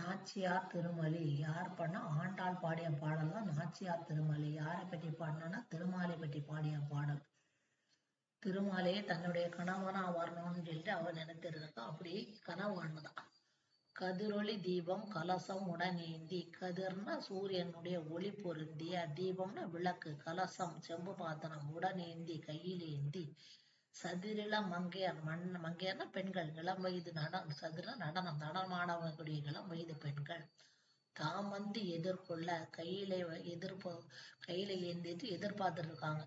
நாச்சியார் திருமொழி. யார் பண்ணா ஆண்டாள் பாடிய பாடல் தான் நாச்சியார் திருமொழி. யாரை பற்றி பாடினா திருமாலை பற்றி பாடிய பாடல். திருமாலையே தன்னுடைய கணவனா வரணும்னு சொல்லிட்டு அவன் நினைத்திருந்தா அப்படி கனவு காணுதான் கதிரொளி தீபம் கலசம் உடனேந்தி கதிர்னா சூரியனுடைய ஒளி பொருந்திய. தீபம்னா விளக்கு கலசம் செம்பு பாத்திரம் உடனேந்தி கையில் ஏந்தி. சதிரில மங்கையர் மண் மங்கையர்னா பெண்கள். இளம் வயது நடனம் சதுர நடனம் நடனமானவர்களுடைய இளம் வயது பெண்கள். தாம் வந்து எதிர்கொள்ள கையில எதிர்ப்பு கையில ஏந்திட்டு எதிர்பார்த்துட்டு இருக்காங்க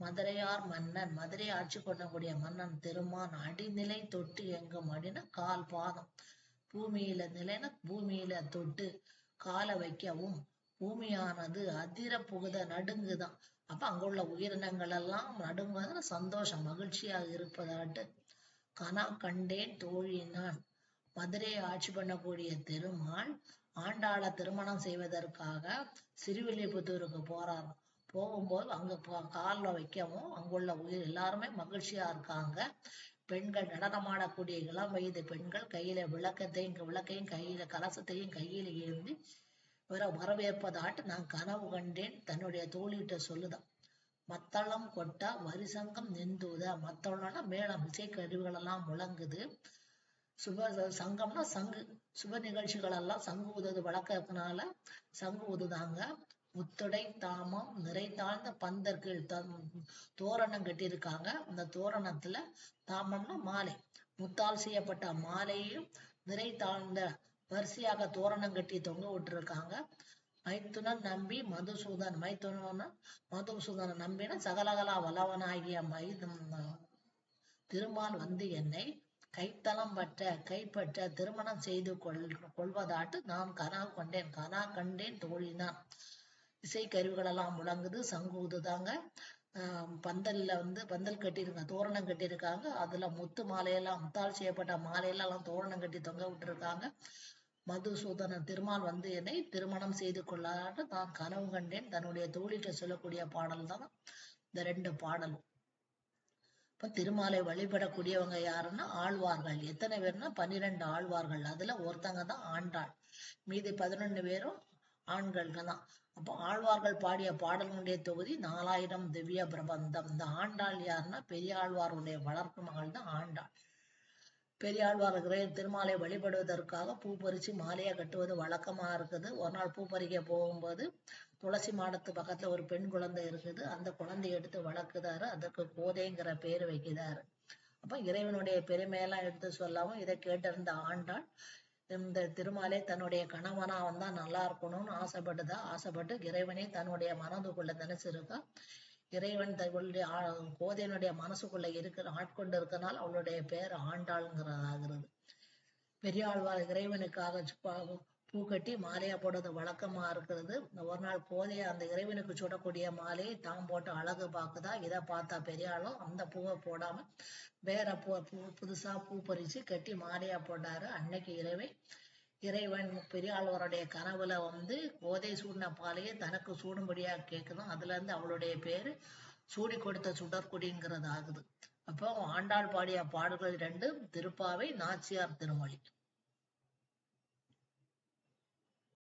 மதுரையார் மன்னன் மதுரை ஆட்சி கொள்ளக்கூடிய மன்னன் திருமான் அடிநிலை தொட்டு எங்கும் அடினா கால் பாதம். பூமியில நிலைன பூமியில தொட்டு காலை வைக்கவும் பூமியானது அதிர புகுத நடுங்குதான். அப்ப அங்குள்ள உயிரினங்கள் எல்லாம் நடுங்குவது சந்தோஷம் மகிழ்ச்சியாக இருப்பதாட்டு கனா கண்டேன் தோழினான் மதுரையை ஆட்சி பண்ணக்கூடிய திருமால் ஆண்டாள திருமணம் செய்வதற்காக சிறுவில்லிபுத்தூருக்கு போறார் போகும்போது அங்க கால கால்ல வைக்கவும் அங்குள்ள உயிர் எல்லாருமே மகிழ்ச்சியா இருக்காங்க. பெண்கள் நடனமாடக்கூடிய இளம் வயது பெண்கள் கையில விளக்கத்தையும் விளக்கையும் கையில கலசத்தையும் கையில ஏந்தி வர வரவேற்பதாட்டு நான் கனவு கண்டேன். தன்னுடைய தோழிகிட்ட சொல்லுதான் மத்தளம் கொட்டா வரிசங்கம் நின்றுத மத்தளம்னா மேளம் இசை கருவிகள் எல்லாம் முழங்குது. சுப சங்கம்னா சங்கு சுப நிகழ்ச்சிகள் எல்லாம் சங்கு ஊதுவது வழக்கத்தினால சங்கு ஊதுதாங்க முத்துடை தாமம் நிறை தாழ்ந்த பந்தர்கள் தோரணம் கட்டியிருக்காங்க. அந்த தோரணத்துல தாமம்னா மாலை. முத்தால் செய்யப்பட்ட மாலையும் நிறை தாழ்ந்த வரிசையாக தோரணம் கட்டி தொங்க விட்டுருக்காங்க. மைத்துனன் நம்பி மதுசூதன் மைத்துனன் மதுசூதனை நம்பின சகலகலா வல்லவனாகிய மை திருமால் வந்து என்னை கைத்தளம் பற்ற கைப்பற்ற திருமணம் செய்து கொள் கொள்வதாட்டு நான் கனா கொண்டேன். கனா கண்டேன் தோழினான் இசை கருவிகள் எல்லாம் முழங்குது சங்கு ஊதுதாங்க ஆஹ் பந்தல்ல வந்து பந்தல் கட்டியிருக்காங்க தோரணம் கட்டியிருக்காங்க அதுல முத்து மாலையெல்லாம் முத்தால் செய்யப்பட்ட மாலையெல்லாம் எல்லாம் தோரணம் கட்டி தொங்க விட்டுருக்காங்க. மதுசூதனன் திருமால் வந்து என்னை திருமணம் செய்து கொள்ளாட்டு நான் கனவு கண்டேன். தன்னுடைய தோழிட்ட சொல்லக்கூடிய பாடல் தான் இந்த ரெண்டு பாடலும். இப்ப திருமாலை வழிபடக்கூடியவங்க யாருன்னா ஆழ்வார்கள். எத்தனை பேர்னா பன்னிரெண்டு ஆழ்வார்கள். அதுல ஒருத்தங்க தான் ஆண்டாள். மீதி பதினொன்னு பேரும் ஆண்கள்ங்க தான் அப்போ ஆழ்வார்கள் பாடிய பாடல்களுடைய தொகுதி நாலாயிரம் திவ்ய பிரபந்தம். இந்த ஆண்டாள் யாருன்னா பெரியாழ்வாருடைய வளர்ப்பு மகள் தான் ஆண்டாள். பெரியாழ்வார் கிரகம் திருமாலை வழிபடுவதற்காக பூ பறிச்சு மாலையை கட்டுவது வழக்கமா இருக்குது. ஒரு நாள் பூ பறிக்க போகும்போது துளசி மாடத்து பக்கத்துல ஒரு பெண் குழந்தை இருக்குது. அந்த குழந்தையை எடுத்து வளர்க்குதாரு. அதற்கு கோதைங்கிற பேர் வைக்கிறாரு. அப்ப இறைவனுடைய பெருமையெல்லாம் எடுத்து சொல்லவும் இதை கேட்டிருந்த ஆண்டாள் இந்த திருமாலே தன்னுடைய கணவனா வந்தா நல்லா இருக்கணும்னு ஆசைப்பட்டுதா ஆசைப்பட்டு இறைவனே தன்னுடைய மனதுக்குள்ள நினைச்சிருக்கா. இறைவன் தன்னுடைய கோதையனுடைய மனசுக்குள்ள இருக்கிற ஆட்கொண்டு இருக்கனால் அவளுடைய பேர் ஆண்டாளுங்கிறதாகிறது. பெரியாழ்வார் இறைவனுக்காக பூ கட்டி மாலையா போடுறது வழக்கமா இருக்கிறது. இந்த ஒரு நாள் கோதைய அந்த இறைவனுக்கு சுடக்கூடிய மாலையை தான் போட்டு அழகு பார்க்குதா இதை பார்த்தா பெரியாளும் அந்த பூவை போடாம வேற பூ பூ புதுசா பூ பறிச்சு கட்டி மாலையா போட்டாரு. அன்னைக்கு இறைவன் இறைவன் பெரியாழ்வருடைய கனவுல வந்து கோதை சூடின பாலையே தனக்கு சூடும்படியா கேட்கணும் அதுல இருந்து அவளுடைய பேரு சூடி கொடுத்த சுடற்குடிங்கிறது ஆகுது. அப்போ ஆண்டாள் பாடிய பாடல்கள் ரெண்டு திருப்பாவை நாச்சியார் திருமொழி.